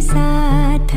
साथ।